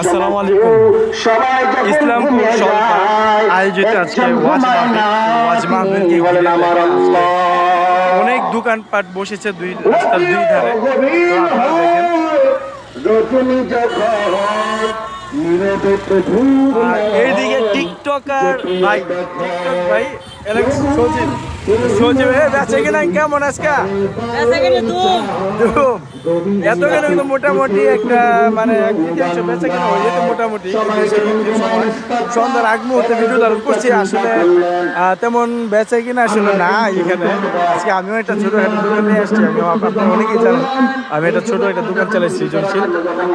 আসসালামু আলাইকুম। ইসলামপুর সরকার আয়োজিত আজকে ওয়াজ মাহফিল অনেক দোকানপাট বসেছে দুই রাস্তার দুই ধারে। এইদিকে টিকটকার ভাই টিকটক ভাই বেঁচে কিনা কেমন আজকে? এত কেন কিন্তু মোটামুটি একটা মানে হয়ে যেত মোটামুটি। সন্ধ্যার আগ মুহূর্তে ভিডিও ধারণ করছি আসলে তেমন বেচা কিনা আসলে না এখানে। আজকে আমিও একটা ছোট একটা দোকান নিয়ে আসছি আমি আপনারা অনেকেই জানেন আমি একটা ছোট একটা দোকান চালাই সৃজনশীল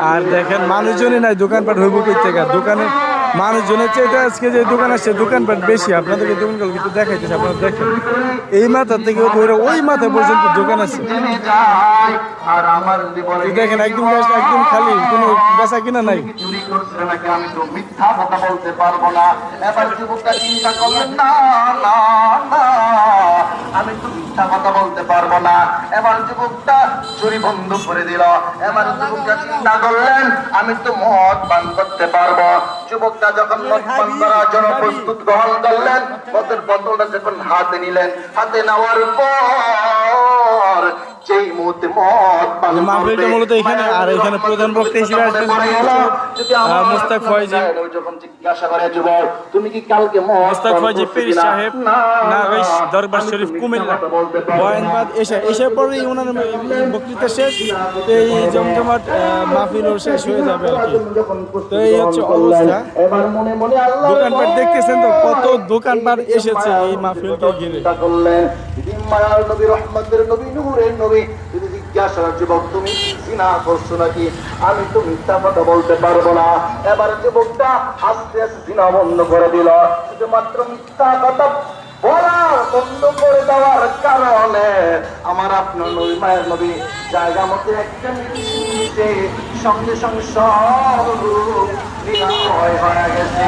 আর দেখেন মানুষজনই নাই দোকানপাট হইব কই থেকে? দোকানে মানুষজনের চেয়ে আজকে যে দোকান আসছে দোকানপাট বেশি। আপনাদেরকে দোকানগুলো কিন্তু দেখাইতেছে আপনারা দেখেন। এই মাথা থেকে ধরে ওই মাথা পর্যন্ত দোকান আছে। দেখেন একদম একদম খালি কোনো বেচা কিনা নাই। আমি তো মিথ্যা কথা বলতে পারব না। এবার যুবকটা চিন্তা করলেন না না। মিথ্যা কথা বলতে পারব না। এবার যুবকটা চুরি বন্ধ করে দিল। এবার যুবকটা চিন্তা করলেন আমি তো মদ পান করতে পারব। যুবকটা যখন মদ পান করার জন্য প্রস্তুত গ্রহণ করলেন মদের বোতলটা যখন হাতে নিলেন হাতে নেওয়ার পর যেই মুহূর্তে মাহফিলটা মূলত এখানে আর এখানে প্রধান বক্তা হিসেবে আসবেন আহ, মোস্তাক যখন জিজ্ঞাসা করে যুবক তুমি কি কালকে মদ মোস্তাক পান ফয়েজি করছ পীর সাহেব না, না ওই দরবার শরীফ কুমিল্লা। বয়ানবাদ এসে এসে ওনার বক্তৃতা শেষ। এই জমজমাট মাহফিলও শেষ হয়ে যাবে আর কি। তো এই হচ্ছে অবস্থা। এবার আল্লাহ দোকানপাট দেখতেছেন তো কত দোকানপাট এসেছে এই মাহফিলকে ঘিরে। মায়ার নবী রহমতের নবী, নূরের নবী। যদি জিজ্ঞাসা যুবক, তুমি জিনা করছ নাকি? আমি তো মিথ্যা কথা বলতে পারব না। এবার যুবকটা হাসতে হাসতে জিনা বন্ধ করে দিল। শুধুমাত্র মিথ্যা কথা বন্ধ করে দেওয়ার কারণে আমার আপনার নবী জায়গা মতো একটা মিনিটে সঙ্গে সঙ্গে সব নিরাময় হয়ে গেছে।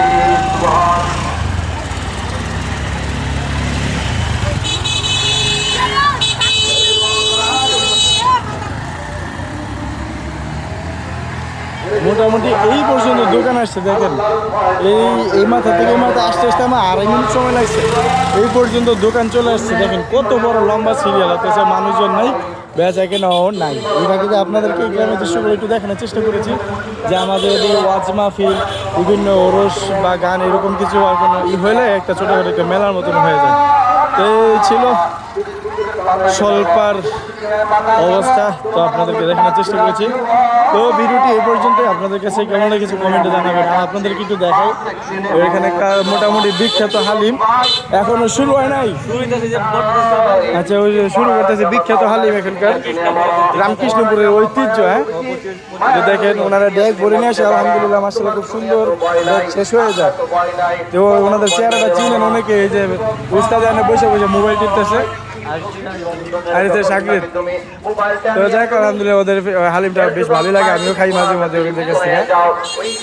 মোটামুটি এই পর্যন্ত দোকান আসছে, দেখেন। এই এই মাথা থেকে মাথা আসতে আসতে আমার আড়াই মিনিট সময় লাগছে। এই পর্যন্ত দোকান চলে আসছে, দেখেন কত বড় লম্বা সিরিয়াল, অথচ মানুষজন নাই বেচা কেনাও নাই। এটা কিন্তু আপনাদেরকে এই গ্রামের দৃশ্যগুলো একটু দেখানোর চেষ্টা করেছি, যে আমাদের এই ওয়াজ মাহফিল, বিভিন্ন ওরস বা গান, এরকম কিছু আর কোনো হলে একটা ছোটোখাটো একটা মেলার মতন হয়ে যায়। তো এই ছিল স্বল্পার অবস্থা তো আপনাদেরকে দেখানোর চেষ্টা করেছি। তো ভিডিওটি এই পর্যন্ত আপনাদের কাছে কেমন লেগেছে কমেন্টে জানাবেন। আর আপনাদেরকে একটু দেখাই, এখানে কা- মোটামুটি বিখ্যাত হালিম। এখনও শুরু হয় নাই। আচ্ছা ওই শুরু করতেছে বিখ্যাত হালিম এখানকার। রামকৃষ্ণপুরের ঐতিহ্য হ্যাঁ? দেখেন, ওনারা ডেক ভরে নিয়ে আসে। আলহামদুলিল্লাহ মাসাল্লাহ খুব সুন্দর। শেষ হয়ে যায়। তো ওনাদের চেহারাটা চিনেন অনেকে। এই যে উস্তাদ বসে বসে মোবাইল টিপতেছে। আর তো সাকিব তো যাই আলহামদুলিল্লাহ, ওদের হালিমটা বেশ ভালো লাগে। আমিও খাই মাঝে মাঝে ওদের কাছ থেকে।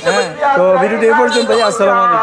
হ্যাঁ তো ভিডিওটি এই পর্যন্তই। আসসালামু আলাইকুম।